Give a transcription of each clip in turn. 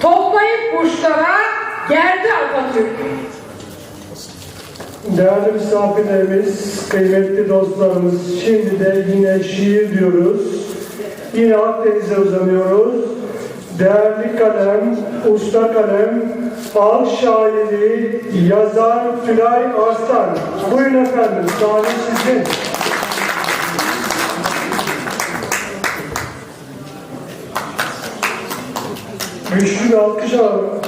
Toplayıp burçlara geldi Atatürk. Değerli misafirlerimiz, kıymetli dostlarımız, şimdi de yine şiir diyoruz. Yine Akdeniz'e uzanıyoruz. Değerli kalem, usta kalem, al şairi, yazar Tülay Arslan. Buyurun efendim, sahne sizin. Güçlü bir alkış alalım.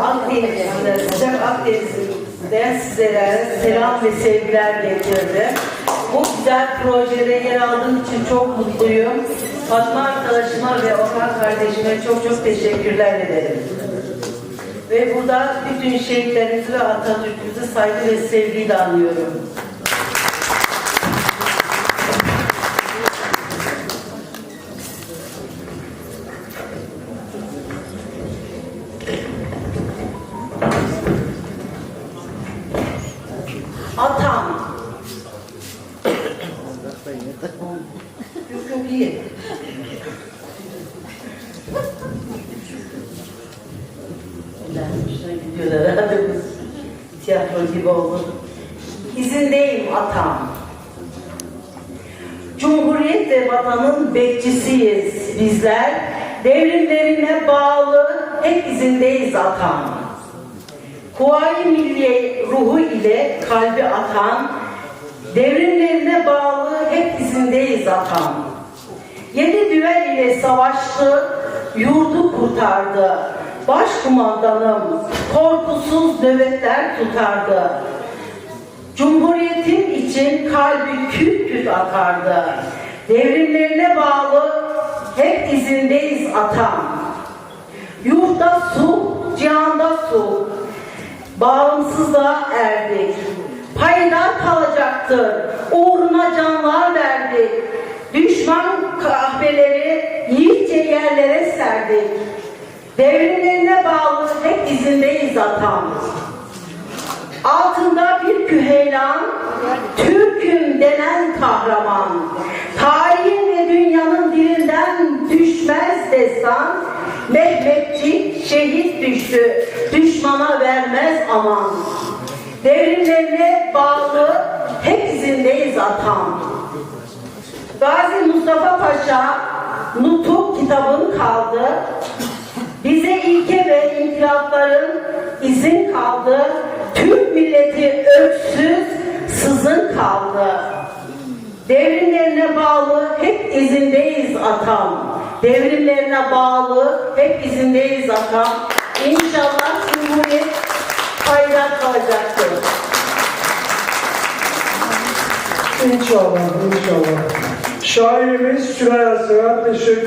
Akdeniz'de, sıcak Akdeniz'den sizlere selam ve sevgiler getirdim. Bu güzel projede yer aldığım için çok mutluyum. Fatma arkadaşıma ve Orhan kardeşime çok çok teşekkürler ederim. Ve burada bütün şehitlerimizi ve Atatürk'ümüzü saygı ve sevgiyle anıyorum. Atam. Yok iyi. Hoşuna gidiyor herhalde bu tiyatro gibi oldu. İzindeyim atam. Cumhuriyet ve vatanın bekçisiyiz bizler. Devrimlerine bağlı hep izindeyiz atam. Kuvayi Milliye ruhu ile kalbi atan, devrimlerine bağlı hep izindeyiz atan. Yedi düvel ile savaştı, yurdu kurtardı. Başkumandanım korkusuz nöbetler tutardı. Cumhuriyetim için kalbi küt küt atardı. Devrimlerine bağlı hep izindeyiz atam. Yurtta su, cihanda su. Bağımsızlığa erdik. Payidar kalacaktır. Uğruna canlar verdik. Düşman kahveleri yiğitçe yerlere serdik. Devrimlerine bağlı hep izindeyiz atam. Altında bir küheylan, Türk'üm denen kahraman. Tarihin ve dünyanın dilinden düşmez destan. Mehmetçik şehit düştü, düşmana vermez aman. Devrimlerine bağlı hep izindeyiz atam. Gazi Mustafa Paşa Nutuk kitabın kaldı. Bize ilke ve inkılapların izin kaldı. Türk milleti öksüz, sızın kaldı. Devrimlerine bağlı hep izindeyiz atam. Devrimlerine bağlı hep izindeyiz atam. İnşallah Cumhuriyet payidar kalacaktır. İnşallah, inşallah. Şairimiz Süreyya Sıra teşekkür